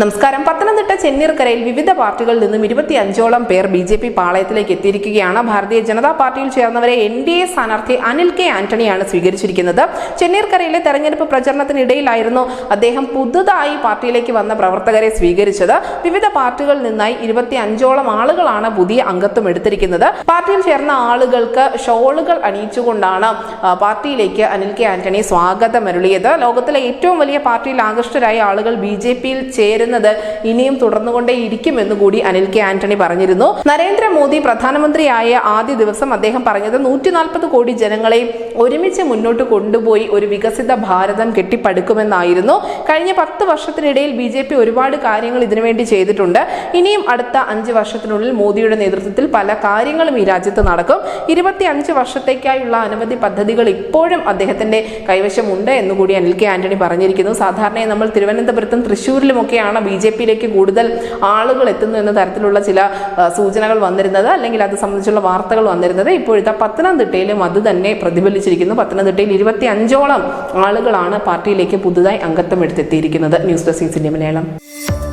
നമസ്കാരം. പത്തനംതിട്ട ചെന്നീർക്കരയിൽ വിവിധ പാർട്ടികളിൽ നിന്നും ഇരുപത്തി അഞ്ചോളം പേർ ബി ജെ പി പാളയത്തിലേക്ക് എത്തിയിരിക്കുകയാണ്. ഭാരതീയ ജനതാ പാർട്ടിയിൽ ചേർന്നവരെ എൻ ഡി എ സ്ഥാനാർത്ഥി അനിൽ കെ ആന്റണിയാണ് സ്വീകരിച്ചിരിക്കുന്നത്. ചെന്നീർക്കരയിലെ തെരഞ്ഞെടുപ്പ് പ്രചരണത്തിനിടയിലായിരുന്നു അദ്ദേഹം പുതുതായി പാർട്ടിയിലേക്ക് വന്ന പ്രവർത്തകരെ സ്വീകരിച്ചത്. വിവിധ പാർട്ടികളിൽ നിന്നായി ഇരുപത്തി അഞ്ചോളം ആളുകളാണ് പുതിയ അംഗത്വം എടുത്തിരിക്കുന്നത്. പാർട്ടിയിൽ ചേർന്ന ആളുകൾക്ക് ഷോളുകൾ അണിയിച്ചുകൊണ്ടാണ് പാർട്ടിയിലേക്ക് അനിൽ കെ ആന്റണി സ്വാഗതമരുളിയത്. ലോകത്തിലെ ഏറ്റവും വലിയ പാർട്ടിയിൽ ആകൃഷ്ടരായ ആളുകൾ ബി ജെ പിയിൽ ചേരുന്നത് ഇനിയും തുടർന്നുകൊണ്ടേയിരിക്കുമെന്ന് കൂടി അനിൽ കെ ആന്റണി പറഞ്ഞിരുന്നു. നരേന്ദ്രമോദി പ്രധാനമന്ത്രിയായ ആദ്യ ദിവസം അദ്ദേഹം പറഞ്ഞത് നൂറ്റി നാൽപ്പത് കോടി ജനങ്ങളെ ഒരുമിച്ച് മുന്നോട്ട് കൊണ്ടുപോയി ഒരു വികസിത ഭാരതം കെട്ടിപ്പടുക്കുമെന്നായിരുന്നു. കഴിഞ്ഞ പത്ത് വർഷത്തിനിടയിൽ ബി ജെ പി ഒരുപാട് കാര്യങ്ങൾ ഇതിനുവേണ്ടി ചെയ്തിട്ടുണ്ട്. ഇനിയും അടുത്ത അഞ്ച് വർഷത്തിനുള്ളിൽ മോദിയുടെ നേതൃത്വത്തിൽ പല കാര്യങ്ങളും ഈ രാജ്യത്ത് നടക്കും. ഇരുപത്തി അഞ്ച് വർഷത്തേക്കായുള്ള അനവധി പദ്ധതികൾ ഇപ്പോഴും അദ്ദേഹത്തിന്റെ കൈവശമുണ്ട് എന്നുകൂടി അനിൽ കെ ആന്റണി പറഞ്ഞിരിക്കുന്നു. സാധാരണയായി നമ്മൾ തിരുവനന്തപുരത്തും തൃശ്ശൂരിലുമൊക്കെയാണ് ബി ജെ പിയിലേക്ക് കൂടുതൽ ആളുകൾ എത്തുന്നു എന്ന തരത്തിലുള്ള ചില സൂചനകൾ വന്നിരുന്നത്. അല്ലെങ്കിൽ അത് സംബന്ധിച്ചുള്ള വാർത്തകൾ വന്നിരുന്നത്. ഇപ്പോഴത്തെ പത്തനംതിട്ടയിലും അത് തന്നെ പ്രതിഫലിച്ചിരിക്കുന്നു. പത്തനംതിട്ടയിൽ ഇരുപത്തി അഞ്ചോളം ആളുകളാണ് പാർട്ടിയിലേക്ക് പുതുതായി അംഗത്വം എടുത്തെത്തിയിരിക്കുന്നത്. News desk Malayalam.